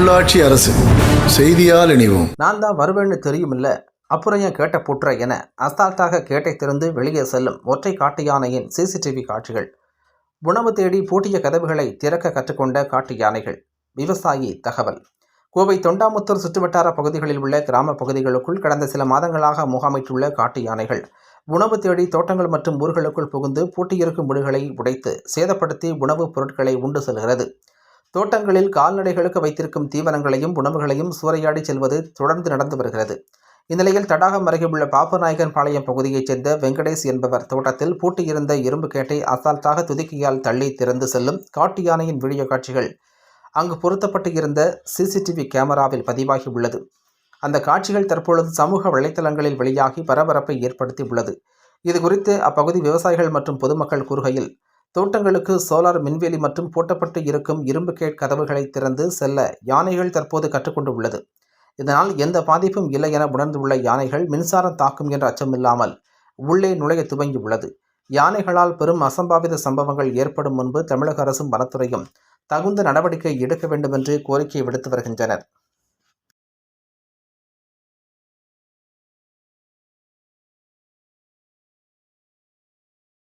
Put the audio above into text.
உள்ளாட்சி அரசு. செய்தியால் இணைவோம். நான் தான் வருவேன்னு தெரியுமில்ல. அப்புறம் ஏன் கேட்ட புற்ற என அசால்ட்டாக கேட்டை திறந்து வெளியே செல்லும் ஒற்றை காட்டு யானையின் சிசிடிவி காட்சிகள். உணவு தேடி பூட்டிய கதவுகளை திறக்க கற்றுக்கொண்ட காட்டு யானைகள். விவசாயி தகவல். கோவை தொண்டாமுத்தூர் சுற்றுவட்டார பகுதிகளில் உள்ள கிராம பகுதிகளுக்குள் கடந்த சில மாதங்களாக முகாமிட்டுள்ள காட்டு யானைகள். உணவு தேடி தோட்டங்கள் மற்றும் ஊர்களுக்குள் புகுந்து பூட்டியிருக்கும் வீடுகளை உடைத்து சேதப்படுத்தி உணவுப் பொருட்களை உண்டு செல்கிறது. தோட்டங்களில் கால்நடைகளுக்கு வைத்திருக்கும் தீவனங்களையும் உணவுகளையும் சூறையாடி செல்வது தொடர்ந்து நடந்து வருகிறது. இந்நிலையில் தடாகம் அருகே உள்ள பாப்பநாயகன் பாளையம் பகுதியைச் சேர்ந்த வெங்கடேஷ் என்பவர் தோட்டத்தில் பூட்டியிருந்த இரும்பு கேட்டை அசால்ட்டாக துதுக்கியால் தள்ளி திறந்து செல்லும் காட்டு யானையின் வீடியோ காட்சிகள் அங்கு பொருத்தப்பட்டு இருந்த சிசிடிவி கேமராவில் பதிவாகி உள்ளது. அந்த காட்சிகள் தற்பொழுது சமூக வலைத்தளங்களில் வெளியாகி பரபரப்பை ஏற்படுத்தி உள்ளது. இது குறித்து அப்பகுதி விவசாயிகள் மற்றும் பொதுமக்கள் கூறுகையில் தோட்டங்களுக்கு சோலார் மின்வேலி மற்றும் பூட்டப்பட்டு இருக்கும் இரும்பு கேட் கதவுகளை திறந்து செல்ல யானைகள் தற்போது கற்றுக்கொண்டு உள்ளது இதனால் எந்த பாதிப்பும் இல்லை என உணர்ந்துள்ள யானைகள் மின்சாரம் தாக்கும் என்ற அச்சமில்லாமல் உள்ளே நுழைய துவங்கி உள்ளது யானைகளால் பெரும் அசம்பாவித சம்பவங்கள் ஏற்படும் முன்பு தமிழக அரசும் வனத்துறையும் தகுந்த நடவடிக்கை எடுக்க வேண்டும் என்று கோரிக்கை விடுத்து வருகின்றனர்.